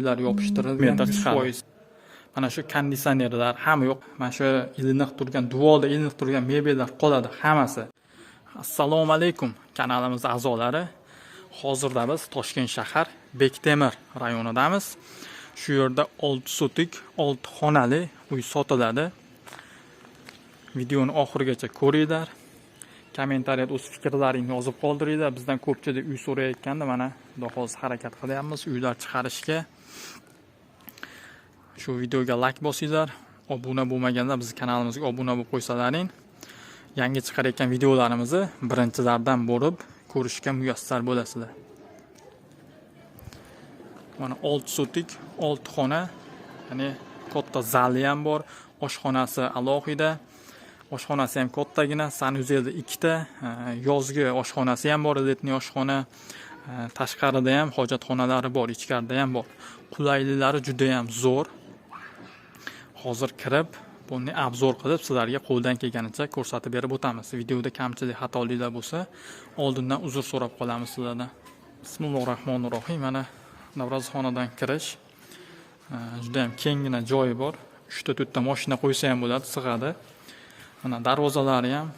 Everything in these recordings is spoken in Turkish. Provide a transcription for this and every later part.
ular yopishtirilgan yuz foiz mana shu konditsionerlar hamma yo'q. Mana shu ilinib turgan duvolda ilinib turgan mebellar qoladi hammasi. Assalomu alaykum kanalimiz a'zolari. Hozirda biz toshkent shahar bektemir rayonidamiz. Shu yerda olti sotik olti xonali uy sotiladi. Videoni oxirigacha ko'ringlar. Kommentariyada o'z fikrlaringni yozib qoldiringlar. Bizdan ko'pchilik uy so'rayotganda mana xudo xohlasa harakat qilyapmiz uylar chiqarishga shu videoga like bosinglar. Obuna bo'lmaganlar bizni kanalimizga obuna bo'lib qo'ysalaring. Yangi chiqarayotgan videolarimizni birinchilardan bo'lib ko'rishga muyassar bo'lasizlar. Mana olti sotik olti xona ya'ni katta zali ham bor. Oshxonasi alohida. Oshxonasi ham kattagina sanuzelda ikkita e, yozgi oshxonasi ham bor letniy oshxona. Tashqarida ham hojatxonalari bor ichkarida ham bor. Qulayliklari juda ham zo'r. Hozir kirib buni obzor qilib sizlarga qo'ldan kelganicha ko'rsatib berib o'tamiz. Videoda kamchilik xatoliklar bo'lsa oldindan uzr so'rab qolamiz sizlardan bismillahi rohmanir rohim mana navrazxonadan kirish. Juda ham kenggina joyi bor. Uchta to'rtta moshina qo'ysa ham bo'ladi sig'adi. Mana darvozalari ham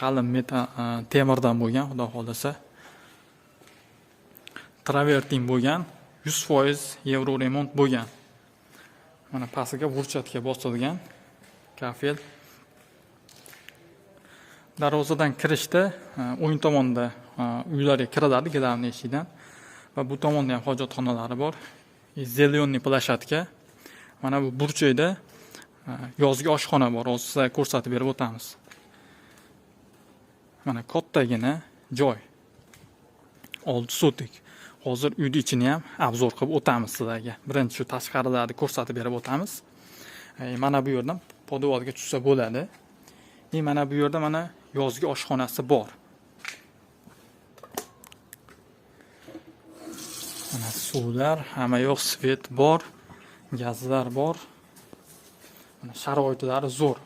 qalin metal temirdan bo'lgan xudo xohlasa. Travertin bo'lgan 100% yevro remont bo'lgan. Mana pastiga burchatga bosilgan. Kafel darvozadan kirishda e, o'ng tomonda e, uylarga kiriladi gilamli eshigidan va bu tomonda ham hojatxonalari bor. Зеленый plashatka mana bu burchakda e, yozgi oshxona bor. Hozir sizlarga ko'rsatib berib o'tamiz. Mana kattagina joy. Olti sotik hozir uyni ichini ham obzor qilib o'tamiz sizlarga. Birinchi shu tashqarilarni ko'rsatib berib o'tamiz. E, mana bu yerdan podvolga tushsa bo'ladi. И mana bu yerda mana yozgi oshxonasi bor. Mana suvlar hamma yoq svet bor gazlar bor. Mana sharoitlari zo'r.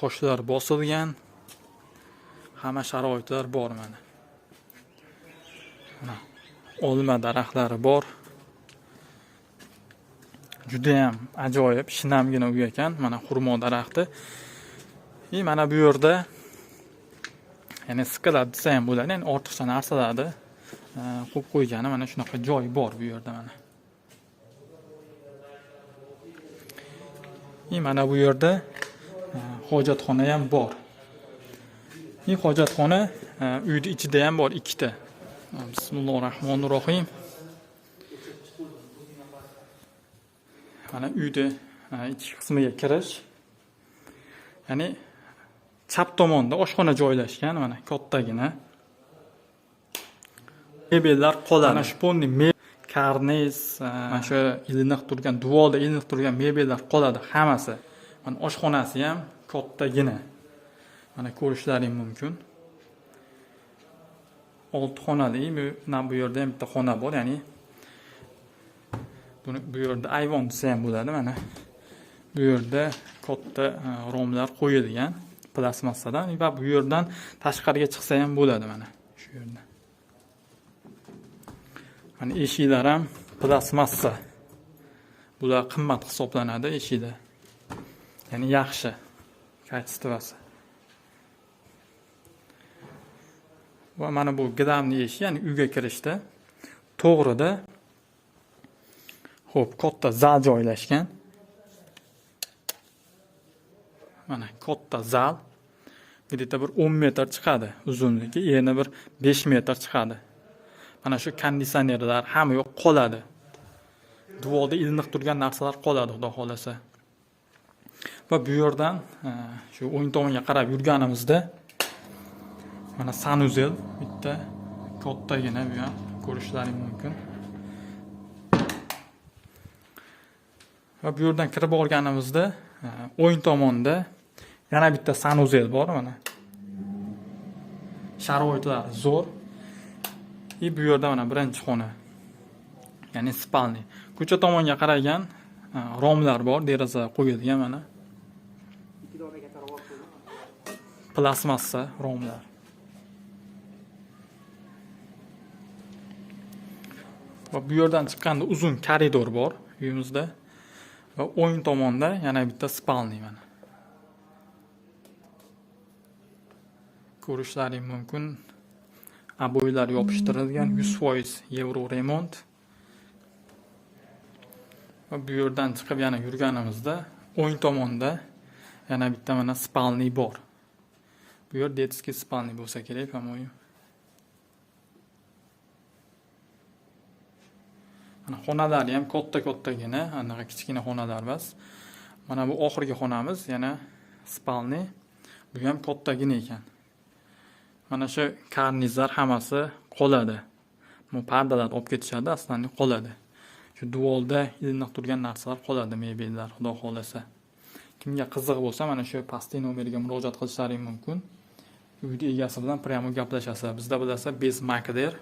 Toshlar bosilgan hamma sharoitlar bor mana olma daraxtlari bor judayam ajoyib shinamgina uy ekan mana xurmo daraxti и mana bu yerda ya'ni siqiladi desa ham bo'ladi ya'ni ortiqcha narsalarni e, qo'yib qo'ygani mana shunaqa joy bor bu yerda mana и mana bu yerda e, hojatxona ham bor и hojatxona e, uyni ichida ham bor ikkita bismillahi rohmanir rohim mana uyni ichki qismiga kirish. Ya'ni chap tomonda oshxona joylashgan mana kattagina. Mebellar qoladi. Mana shponni karniz mana shu ilinib turgan duvolda ilinib turgan mebellar qoladi hammasi. Mana oshxonasi ham kattagina. Mana ko'rishlaring mumkin olti xonali mana bu yerda ham bitta xona bor ya'ni buni bu yerda ayvon desa ham bo'ladi mana bu yerda katta e, romlar qo'yilgan plastmassadan va bu yerdan tashqariga chiqsa ham bo'ladi mana shu yerda mana eshiklar ham plastmassa bular qimmat hisoblanadi eshiklar ya'ni yaxshi kачествоsi va mana bu gidamni eshik ya'ni uyga kirishda to'g'rida ho'p katta zal joylashgan mana katta zal где то bir 10 metr chiqadi uzunligi yana bir 5 metr chiqadi mana shu konditsionerlar hamma yo'q qoladi duvolda ilinib turgan narsalar qoladi xudo xohlasa va bu yerdan e, shu o'ng tomonga qarab yurganimizda mana sanuzel bitta kattagina bu ham ko'rishlaring mumkin va bu yerdan kirib olganimizda e, o'ng tomonda yana bitta sanuzel bor mana sharoitlari zo'r. И bu yerda mana birinchi xona ya'ni spalniy ko'cha tomonga qaragan e, romlar bor deraza qo'yilgan mana plastmassa romlar va bu yerdan chiqqanda uzun koridor bor uyimizda va o'ng tomonda yana bitta spalniy mana ko'rishlaring mumkin aboylar yopishtirilgan 100% yevro remont va bu yerdan chiqib yana yurganimizda o'ng tomonda yana bitta mana spalniy bor bu yer детский spalniy bo'lsa kerak по-моему mana xonalari ham katta kattagina anaqa kichkina xonalar emas mana bu oxirgi xonamiz yana spalniy bu ham kattagina ekan mana shu karnizlar hammasi qoladi bu pardalar olib ketishadi aslan qoladi shu duolda ilinib turgan narsalar qoladi mebellar xudo xohlasa kimga qiziq bo'lsa mana shu pastki nomerga murojaat qilishlaring mumkin uyni egasi bilan прямо gaplashasiz bizda bilasa bez makder